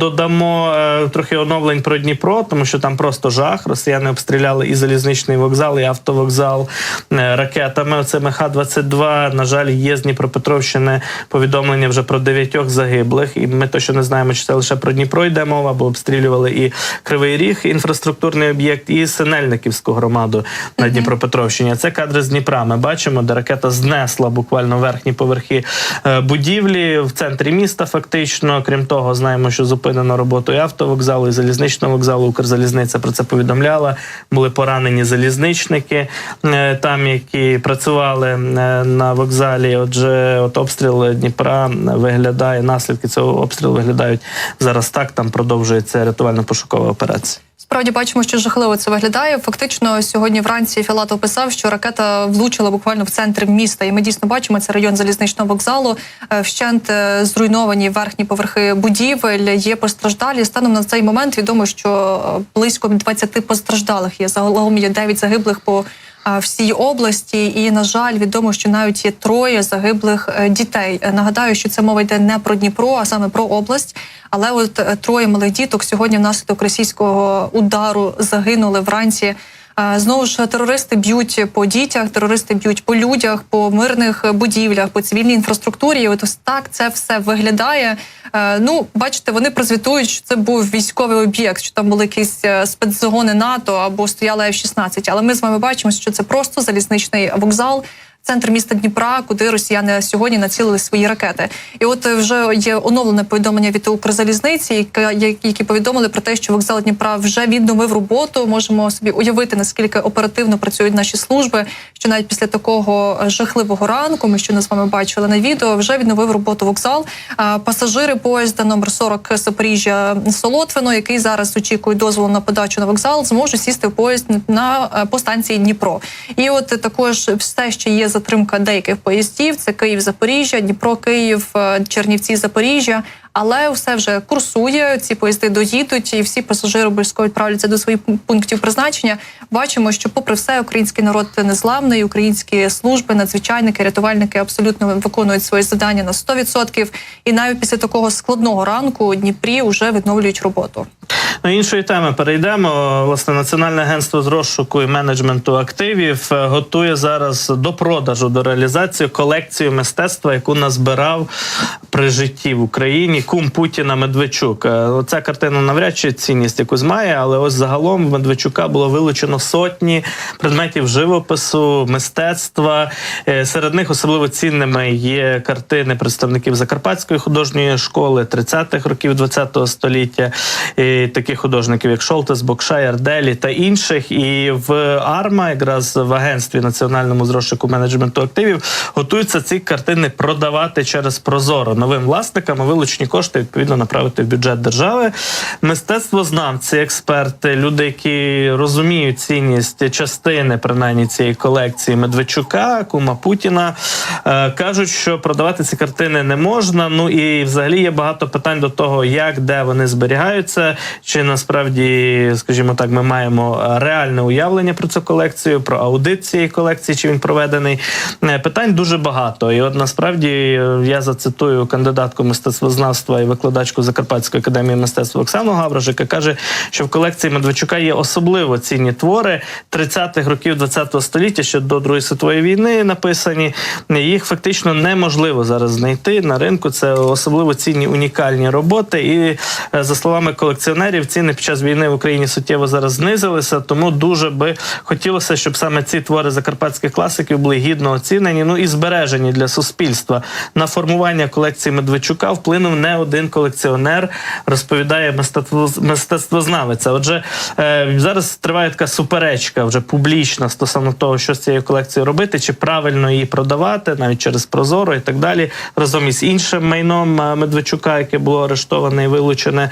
Додамо е, трохи оновлень про Дніпро, тому що там просто жах. Росіяни обстріляли і залізничний вокзал, і автовокзал е, ракетами. Оцими Х-22. На жаль, є з Дніпропетровщини повідомлення вже про дев'ятьох загиблих. І ми точно не знаємо, чи це лише про Дніпро йде мова, бо обстрілювали і Кривий Ріг, інфраструктурний об'єкт, і Синельниківську громаду на Дніпропетровщині. Це кадри з Дніпра. Ми бачимо, де ракета знесла буквально верхні поверхи е, будівлі в центрі міста. Фактично, крім того, знаємо, що зупинено роботу і автовокзалу, і залізничного вокзалу. Укрзалізниця про це повідомляла. Були поранені залізничники е, там, які працювали е, на вокзалі. Отже, от обстріл Дніпра виглядає. Наслідки цього обстрілу виглядають зараз так. Там продовжується рятувально-пошукова операція. Справді бачимо, що жахливо це виглядає. Фактично, сьогодні вранці Філатов писав, що ракета влучила буквально в центр міста. І ми дійсно бачимо це район залізничного вокзалу. Е, Вщент е, зруйновані верхні поверхи будівель. Є постраждалі. Станом на цей момент відомо, що е, близько 20 постраждалих є. Загалом є 9 загиблих по всій області. І на жаль, відомо, що навіть є троє загиблих е, дітей. Е, Нагадаю, що це мова йде не про Дніпро, а саме про область. Але от е, троє малих діток сьогодні внаслідок російського удару загинули вранці. Знову ж терористи б'ють по дітях, терористи б'ють по людях, по мирних будівлях, по цивільній інфраструктурі. І от ось так це все виглядає. Е, Ну, бачите, вони прозвітують, що це був військовий об'єкт, що там були якісь е, спецзагони НАТО або стояла F-16. Але ми з вами бачимо, що це просто залізничний вокзал. Центр міста Дніпра, куди росіяни сьогодні націлили свої ракети, і от е, вже є оновлене повідомлення від Укрзалізниці, які повідомили про те, що вокзал Дніпра вже відновив роботу. Можемо собі уявити наскільки оперативно працюють наші служби. Що навіть після такого е, жахливого ранку, ми що з вами бачили на відео, вже відновив роботу вокзал. Пасажири поїзда номер 40 Запоріжжя Солотвино, який зараз очікує дозволу на подачу на вокзал, зможуть сісти в поїзд на е, по станції Дніпро. І от також все ще є затримка деяких поїздів: це Київ, Запоріжжя, Дніпро, Київ, е, Чернівці, Запоріжжя. Але все вже курсує. Ці поїзди доїдуть, і всі пасажири обов'язково відправляться до своїх пунктів призначення. Бачимо, що, попри все, український народ незламний, українські служби, надзвичайники, рятувальники абсолютно виконують свої завдання на 100%. І навіть після такого складного ранку Дніпрі вже відновлюють роботу. До іншої теми перейдемо. Власне, Національне агентство з розшуку і менеджменту активів е, готує зараз до продажу, до реалізації колекцію мистецтва, яку назбирав при житті в Україні кум Путіна Медведчук. Е, Оця картина навряд чи цінність якусь має, але ось загалом в Медведчука було вилучено сотні предметів живопису, мистецтва. Е, Серед них особливо цінними є картини представників Закарпатської художньої школи 30-х років ХХ століття. І таких художників, як Шолтес, Бокшай, Арделі та інших. І в АРМА, якраз в агентстві національному з розшуку менеджменту активів, готуються ці картини продавати через Прозоро новим власникам, а вилучені кошти відповідно направити в бюджет держави. Мистецтвознавці, експерти, люди, які розуміють цінність частини принаймні цієї колекції Медведчука, кума Путіна, е, кажуть, що продавати ці картини не можна. Ну і взагалі є багато питань до того, як де вони зберігаються, чи насправді, скажімо так, ми маємо е, реальне уявлення про цю колекцію, про аудит цієї колекції, чи він проведений. Е, Питань дуже багато. І от насправді е, я зацитую кандидатку мистецтвознавства і викладачку Закарпатської академії мистецтва Оксану Гаврош, яка каже, що в колекції Медведчука є особливо цінні твори 30-х років ХХ століття, ще до Другої світової війни написані. Їх фактично неможливо зараз знайти на ринку. Це особливо цінні унікальні роботи. І за словами колекціонерів, ціни під час війни в Україні суттєво зараз знизилися. Тому дуже би хотілося, щоб саме ці твори закарпатських класиків були гідно оцінені, ну і збережені для суспільства. На формування колекції Медведчука вплинув не один колекціонер, розповідає мистецтво мистецтвознавець. Отже, е, зараз триває така суперечка вже публічна стосовно того, що з цією колекцією робити, чи правильно її продавати, навіть через Прозоро і так далі, разом із іншим майном е, Медведчука, яке було арештоване і вилучене.